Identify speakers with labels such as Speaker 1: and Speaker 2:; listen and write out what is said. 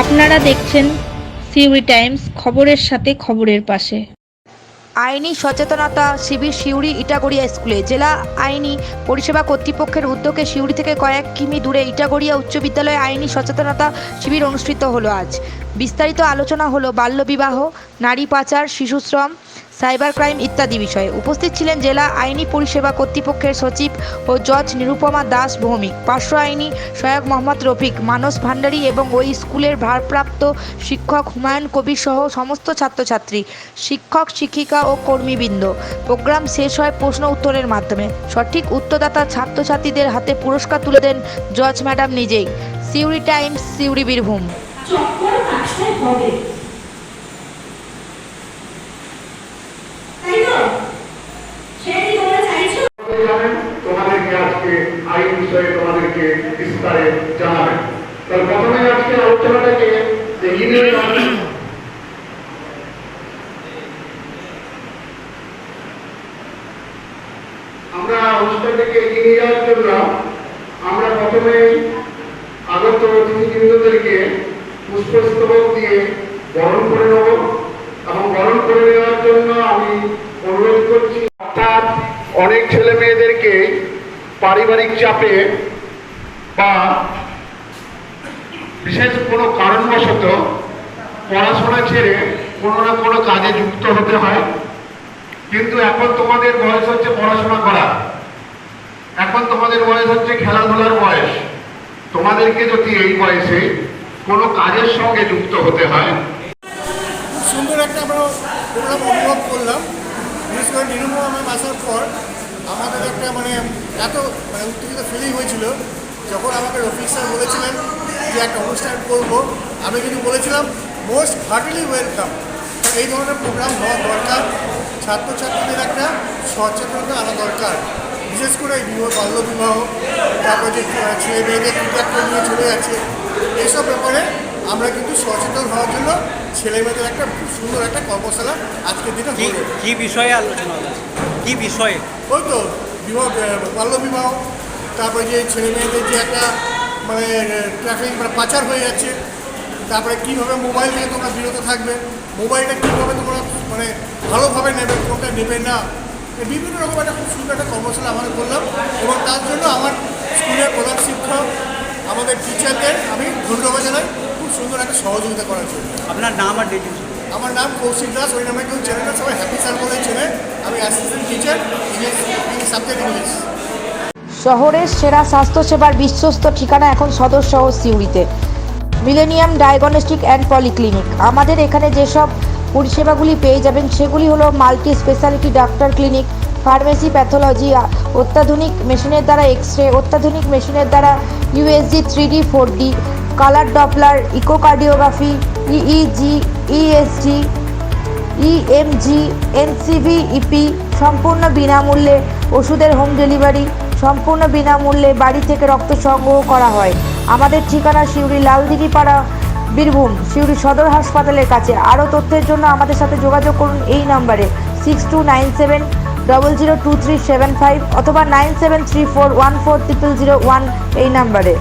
Speaker 1: আপনারা দেখছেন সিউরি টাইমস, খবরের সাথে খবরের পাশে।
Speaker 2: আইনি সচেতনতা শিবির সিউড়ি ইটাগড়িয়া স্কুলে। জেলা আইনি পরিষেবা কর্তৃপক্ষের উদ্যোগে সিউড়ি থেকে কয়েক কিমি দূরে ইটাগড়িয়া উচ্চ বিদ্যালয়ে আইনি সচেতনতা শিবির অনুষ্ঠিত হলো আজ। বিস্তারিত আলোচনা হলো বাল্যবিবাহ, নারী পাচার শিশুশ্রম সাইবার ক্রাইম ইত্যাদি বিষয়ে উপস্থিত ছিলেন জেলা আইনি পরিষেবা কর্তৃপক্ষের সচিব ও জজ নিরুপমা দাস ভৌমিক, পার্শ্ব আইনি সহায়ক মোহাম্মদ রফিক, মানস ভান্ডারী এবং ওই স্কুলের ভারপ্রাপ্ত শিক্ষক হুমায়ুন কবির সহ সমস্ত ছাত্রছাত্রী, শিক্ষক, শিক্ষিকা ও কর্মীবৃন্দ। প্রোগ্রাম শেষ হয় প্রশ্ন উত্তরের মাধ্যমে। সঠিক উত্তরদাতা ছাত্রছাত্রীদের হাতে পুরস্কার তুলে দেন জজ ম্যাডাম নিজেই। সিউড়ি টাইমস, সিউড়ি বীরভূম।
Speaker 3: আজকে আইন বিষয়ে তোমাদেরকে বিস্তারে জানাবেন তাহলে প্রথমে আজকে আলোচনাটাকে আমরা অনুষ্ঠানটাকে এগিয়ে নিয়ে জন্য আমরা প্রথমে আগত অতিথিবৃন্দদেরকে পুষ্পস্তবক দিয়ে বরণ করে নেব এবং বরণ করে নেওয়ার জন্য আমি অনুরোধ করছি অনেক ছেলে মেয়েদেরকে পারিবারিক চাপে বা বিশেষ কোনো কারণবশত পড়াশোনা ছেড়ে কোনো না কোনো কাজে যুক্ত হতে হয়। কিন্তু এখন তোমাদের বয়স হচ্ছে পড়াশোনা করা। এখন তোমাদের বয়স হচ্ছে খেলাধুলার বয়স। তোমাদেরকে যদি এই বয়সে কোনো কাজের সঙ্গে যুক্ত হতে হয়।
Speaker 4: সুন্দর একটা আমরা অনুভব করলাম। বিশেষ করে নিরুপমাম আসার পর আমাদের একটা মানে এত মানে উত্তেজিত ফিলিং হয়েছিল যখন আমাকে রফিক স্যার বলেছিলেন যে একটা অনুষ্ঠান করব আমি কিন্তু বলেছিলাম মোস্ট হার্টলি ওয়েলকাম এই ধরনের প্রোগ্রাম হওয়া দরকার। ছাত্রছাত্রীদের একটা সচেতনতা আনা দরকার। বিশেষ করে এই বিবাহ বাল্যবিবাহ তারপর যে ছেলে মেয়েদের ক্রিকেট নিয়ে চলে যাচ্ছে এইসব ব্যাপারে আমরা কিন্তু সচেতন হওয়ার জন্য ছেলে মেয়েদের একটা সুন্দর একটা কর্মশালা আজকের দিনে
Speaker 5: কি বিষয়ে আলোচনা কি বিষয়ে?
Speaker 4: ওই তো বিবাহ বাল্যবিবাহ তারপরে যে ছেলে মেয়েদের যে একটা মানে ট্রাফিক মানে পাচার হয়ে যাচ্ছে তারপরে কীভাবে মোবাইল থেকে তোমরা বিরত থাকবে মোবাইলটা কীভাবে তোমরা মানে ভালোভাবে নেবে কোনটা নেবে না বিভিন্ন রকম একটা খুব সুন্দর একটা কর্মশালা আমরা করলাম এবং তার জন্য আমার স্কুলের প্রধান শিক্ষক আমাদের টিচারদের আমি ধন্যবাদ জানাই খুব সুন্দর একটা সহযোগিতা করার জন্য।
Speaker 5: আপনার নাম আর ডিটেলস
Speaker 4: আমার নাম কৌশিক দাস ওই নামে কেউ চেনে না সবাই হ্যাপি স্যার বলে চেনে আমি অ্যাসিস্ট্যান্ট টিচার ইংলিশ
Speaker 2: শহরের সেরা স্বাস্থ্যসেবার বিশ্বস্ত ঠিকানা এখন সদর শহর সিউড়িতে। Millennium diagnostic and polyclinic. আমাদের এখানে যেসব পরিষেবাগুলি পেয়ে যাবেন, সেগুলি হলো multi speciality doctor clinic, pharmacy pathology, অত্যাধুনিক মেশিনের দ্বারা এক্স রে অত্যাধুনিক মেশিনের দ্বারা USG three D, four D, colour doppler, echocardiography EEG ESG EMG NCV EP সম্পূর্ণ বিনামূল্যে ওষুধের হোম ডেলিভারি সম্পূর্ণ বিনামূল্যে বাড়ি থেকে রক্ত সংগ্রহ করা হয়। আমাদের ঠিকানা শিউরি লালদিঘি পাড়া বীরভূম শিউরি সদর হাসপাতালের কাছে। আরও তথ্যের জন্য আমাদের সাথে যোগাযোগ করুন এই নম্বরে six two nine seven double zero two three seven five অথবা nine seven three four one four triple zero one এই নম্বরে।